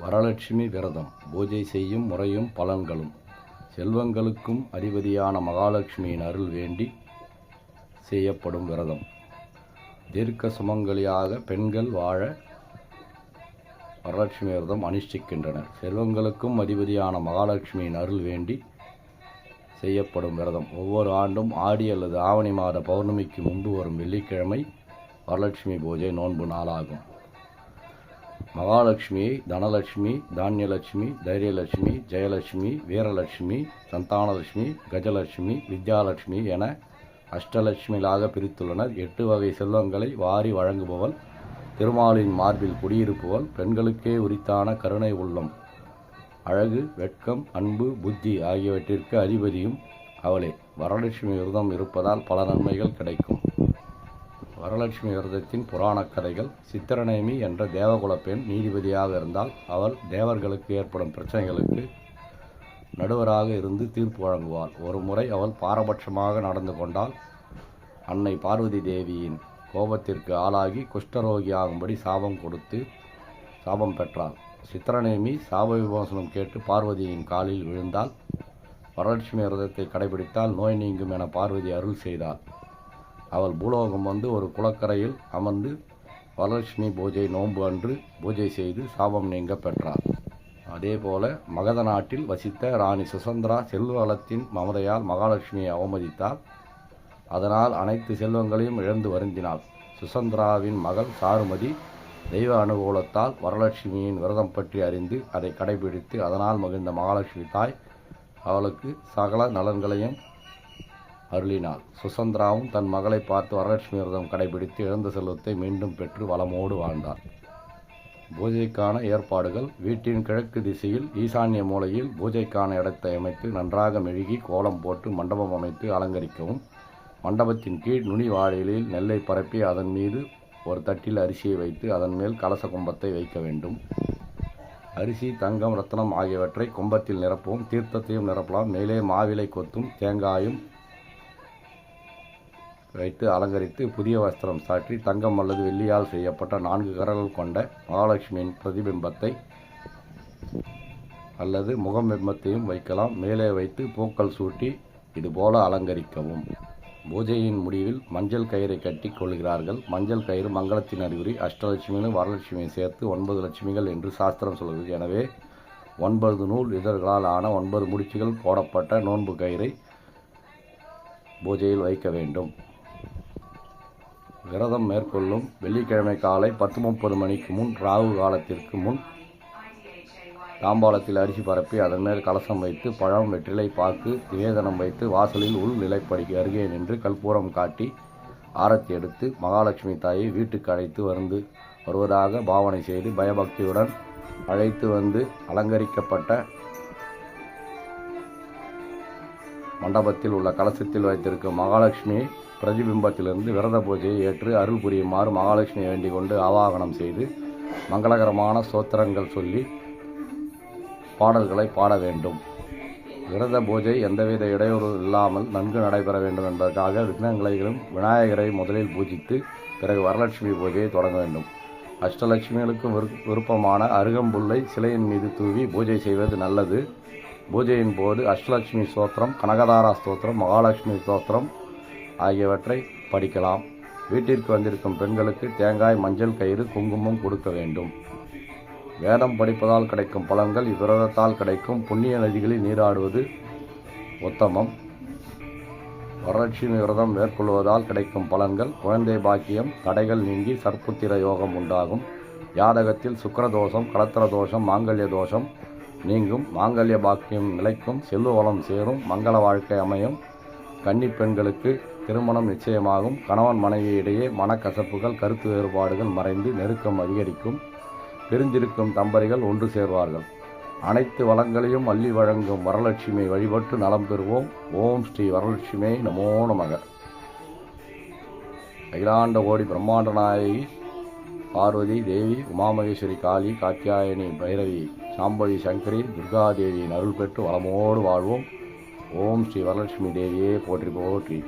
வரலட்சுமி விரதம் பூஜை செய்யும் முறையும் பலன்களும். செல்வங்களுக்கும் அதிபதியான மகாலட்சுமியின் அருள் வேண்டி செய்யப்படும் விரதம். தீர்க்க சுமங்கலியாக பெண்கள் வாழ வரலட்சுமி விரதம் அனுஷ்டிக்கின்றனர் செல்வங்களுக்கும் அதிபதியான மகாலட்சுமியின் அருள் வேண்டி செய்யப்படும் விரதம். ஒவ்வொரு ஆண்டும் ஆடி அல்லது ஆவணி மாத பௌர்ணமிக்கு முன்பு வரும் வெள்ளிக்கிழமை வரலட்சுமி பூஜை நோன்பு நாளாகும். மகாலட்சுமியை தனலட்சுமி தானியலட்சுமி தைரியலட்சுமி ஜெயலட்சுமி வீரலட்சுமி சந்தானலட்சுமி கஜலட்சுமி வித்யாலட்சுமி என அஷ்டலட்சுமிகளாக பிரித்துள்ளனர். எட்டு வகை செல்வங்களை வாரி வழங்குபவள் திருமாலின் மார்பில் குடியிருப்பவள் பெண்களுக்கே உரித்தான கருணை உள்ளம் அழகு வெட்கம் அன்பு புத்தி ஆகியவற்றிற்கு அதிபதியும் அவளே. வரலட்சுமி விரதம் இருப்பதால் பல நன்மைகள் கிடைக்கும். வரலட்சுமி விரதத்தின் புராணக் கதைகள் சித்திரநேமி என்ற தேவகுல பெண் நீதிபதியாக இருந்தால் அவள் தேவர்களுக்கு ஏற்படும் பிரச்சனைகளுக்கு நடுவராக இருந்து தீர்ப்பு வழங்குவாள். ஒரு முறை அவள் பாரபட்சமாக நடந்து கொண்டால் அன்னை பார்வதி தேவியின் கோபத்திற்கு ஆளாகி குஷ்டரோகியாகும்படி சாபம் கொடுத்து சாபம் பெற்றாள். சித்திரநேமி சாப விமோசனம் கேட்டு பார்வதியின் காலில் விழுந்தால் வரலட்சுமி விரதத்தை கடைபிடித்தால் நோய் நீங்கும் என பார்வதி அருள் செய்தாள். அவள் பூலோகம் வந்து ஒரு குளக்கரையில் அமர்ந்து வரலட்சுமி பூஜை நோன்பு அன்று பூஜை செய்து சாபம் நீங்க பெற்றார் அதேபோல மகத நாட்டில் வசித்த ராணி சுசந்திரா செல்வளத்தின் மமதையால் மகாலட்சுமியை அவமதித்தார் அதனால் அனைத்து செல்வங்களையும் இழந்து வருந்தினாள். சுசந்திராவின் மகள் சாருமதி தெய்வ அனுகூலத்தால் வரலட்சுமியின் விரதம் பற்றி அறிந்து அதை கடைபிடித்து அதனால் மகிழ்ந்த மகாலட்சுமி தாய் அவளுக்கு சகல நலன்களையும் அருளினாள் சுசந்திராவும் தன் மகளை பார்த்து வரலட்சுமி விரதம் கடைபிடித்து இழந்த செல்வத்தை மீண்டும் பெற்று வளமோடு வாழ்ந்தார். பூஜைக்கான ஏற்பாடுகள் வீட்டின் கிழக்கு திசையில் ஈசான்ய மூலையில் பூஜைக்கான இடத்தை அமைத்து நன்றாக மெழுகி கோலம் போட்டு மண்டபம் அமைத்து அலங்கரிக்கவும் மண்டபத்தின் கீழ் நுனி வாழையிலில் நெல்லை பரப்பி அதன் மீது ஒரு தட்டில் அரிசியை வைத்து அதன் மேல் கலச கும்பத்தை வைக்க வேண்டும். அரிசி தங்கம் ரத்னம் ஆகியவற்றை கும்பத்தில் நிரப்பவும் தீர்த்தத்தையும் நிரப்பலாம். மேலே மாவிலை கொத்தும் தேங்காயும் வைத்து அலங்கரித்து புதிய வஸ்திரம் சாற்றி தங்கம் அல்லது வெள்ளியால் செய்யப்பட்ட நான்கு கரங்கள் கொண்ட மகாலட்சுமியின் பிரதிபிம்பத்தை அல்லது முகபிம்பத்தையும் வைக்கலாம். மேலே வைத்து பூக்கள் சூட்டி இதுபோல அலங்கரிக்கவும். பூஜையின் முடிவில் மஞ்சள் கயிறை கட்டி கொள்கிறார்கள். மஞ்சள் கயிறு மங்களத்தின் அறிகுறி. அஷ்டலட்சுமியிலும் வரலட்சுமியை சேர்த்து ஒன்பது லட்சுமிகள் என்று சாஸ்திரம் சொல்கிறது எனவே ஒன்பது நூல் இதழ்களால் ஆன ஒன்பது முடிச்சுகள் போடப்பட்ட நோன்பு கயிறை பூஜையில் வைக்க வேண்டும். விரதம் மேற்கொள்ளும் வெள்ளிக்கிழமை காலை பத்து முப்பது மணிக்கு முன் ராகு காலத்திற்கு முன் தாம்பாளத்தில் அரிசி பரப்பி அதன் மேல் கலசம் வைத்து பழம் வெற்றிலை பாக்கு நிவேதனம் வைத்து வாசலில் உள் நிலைப்படிக்கு அருகே நின்று கற்பூரம் காட்டி ஆரத்தி எடுத்து மகாலட்சுமி தாயை வீட்டுக்கு அழைத்து வந்து வருவதாக பாவனை செய்து பயபக்தியுடன் அழைத்து வந்து அலங்கரிக்கப்பட்ட மண்டபத்தில் உள்ள கலசத்தில் வைத்திருக்கும் மகாலட்சுமி பிரதிபிம்பத்திலிருந்து விரத பூஜையை ஏற்று அருள் புரியுமாறு மகாலட்சுமியை வேண்டிக் கொண்டு ஆவாகனம் செய்து மங்களகரமான சோத்திரங்கள் சொல்லி பாடல்களை பாட வேண்டும். விரத பூஜை எந்தவித இடையூறு இல்லாமல் நன்கு நடைபெற வேண்டும் என்பதற்காக விக்னங்களையும் விநாயகரை முதலில் பூஜித்து பிறகு வரலட்சுமி பூஜையை தொடங்க வேண்டும். அஷ்டலட்சுமிகளுக்கு விரு விருப்பமான அருகம்புல்லை சிலையின் மீது தூவி பூஜை செய்வது நல்லது. பூஜையின் போது அஷ்டலட்சுமி ஸ்தோத்திரம் கனகதாரா ஸ்தோத்திரம் மகாலட்சுமி ஸ்தோத்திரம் ஆகியவற்றை படிக்கலாம். வீட்டிற்கு வந்திருக்கும் பெண்களுக்கு தேங்காய் மஞ்சள் கயிறு குங்குமம் கொடுக்க வேண்டும். வேதம் படிப்பதால் கிடைக்கும் பலன்கள் இவ்விரதத்தால் கிடைக்கும் புண்ணிய நதிகளில் நீராடுவது உத்தமம். வரலட்சுமி விரதம் மேற்கொள்வதால் கிடைக்கும் பலன்கள் குழந்தை பாக்கியம் தடைகள் நீங்கி சற்புத்திர யோகம் உண்டாகும். ஜாதகத்தில் சுக்கரதோஷம் கலத்திர தோஷம் மாங்கல்ய தோஷம் நீங்கும். மாங்கல்ய பாக்கியம் நிலைக்கும். செல்வ வளம் சேரும். மங்கள வாழ்க்கை அமையும். கன்னி பெண்களுக்கு திருமணம் நிச்சயமாகும். கணவன் மனைவி இடையே மனக்கசப்புகள் கருத்து வேறுபாடுகள் மறைந்து நெருக்கம் அதிகரிக்கும். பிரிந்திருக்கும் தம்பதிகள் ஒன்று சேர்வார்கள். அனைத்து வளங்களையும் அள்ளி வழங்கும் வரலட்சுமியை வழிபட்டு நலம் பெறுவோம். ஓம் ஸ்ரீ வரலட்சுமி நமோ நமக. அகிலாண்ட கோடி பிரம்மாண்ட நாயகி பார்வதி தேவி உமாமகேஸ்வரி காளி காத்தியாயனி பைரவி. சாம்பவி சங்கரி துர்காதேவியின் அருள் பெற்று வளமோடு வாழ்வோம். ஓம் ஸ்ரீ வரலட்சுமி தேவியே போற்றி போற்றி.